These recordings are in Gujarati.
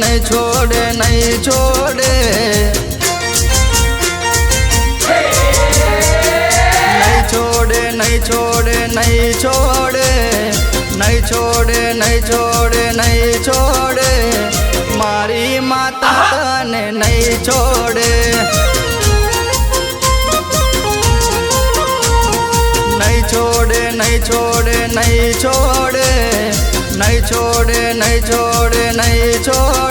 નહીં છોડે નહીં છોડે. નહીં છોડે નહીં છોડે નહીં છોડે. નહીં છોડે નહીં છોડે નહીં છોડે. મારી માતા તને નહીં છોડે. નહીં છોડે નહીં છોડે નહીં છોડે. નહીં છોડે નહીં છોડે નહીં છોડે.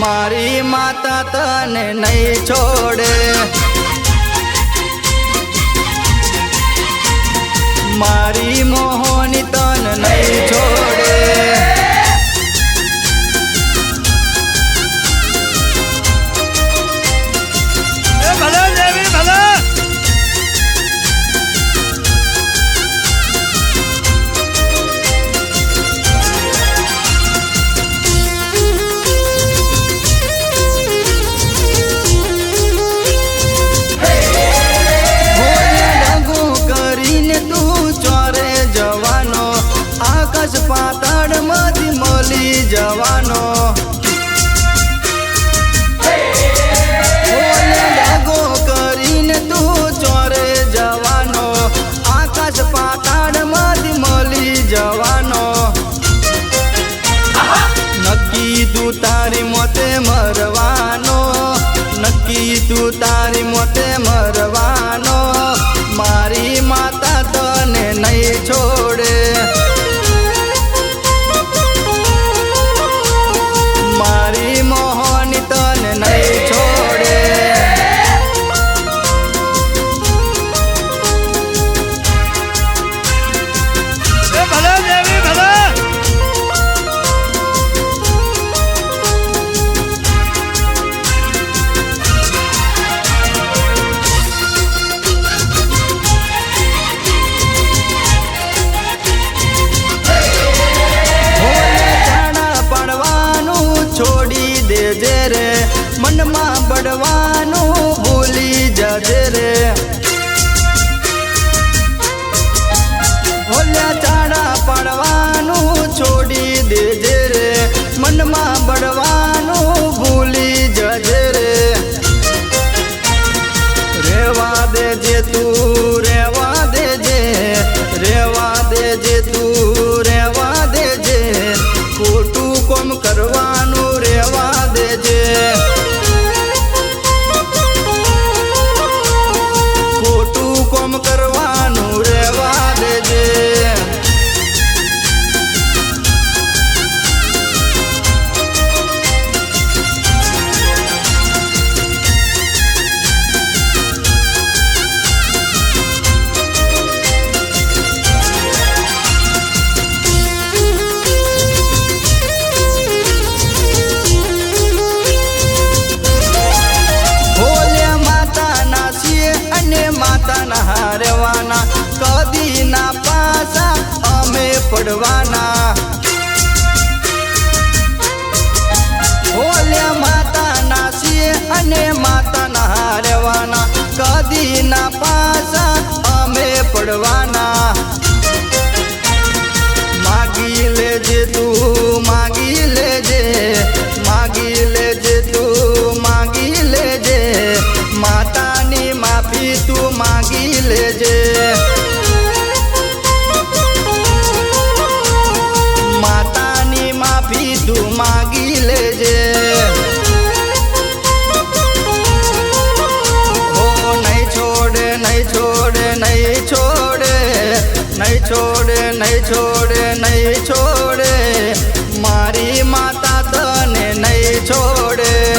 મારી માતા તને નહીં છોડે. મારી મોહની તારી મોટે મરવાનો. બળવાનું ભૂલી જજે રે. ના પાસા અમે પડવાના. ભોલ્યા માતાના છીએ અને માતાના હારવાના. કદી ના પાસા અમે પડવાના. માગી લેજે તું, માગી લેજે માગી લેજે તું, માગી લેજે. માતાની માફી તું માગી લેજે. નહીં છોડે નહીં છોડે નહીં છોડે. મારી માતા તને નહીં છોડે.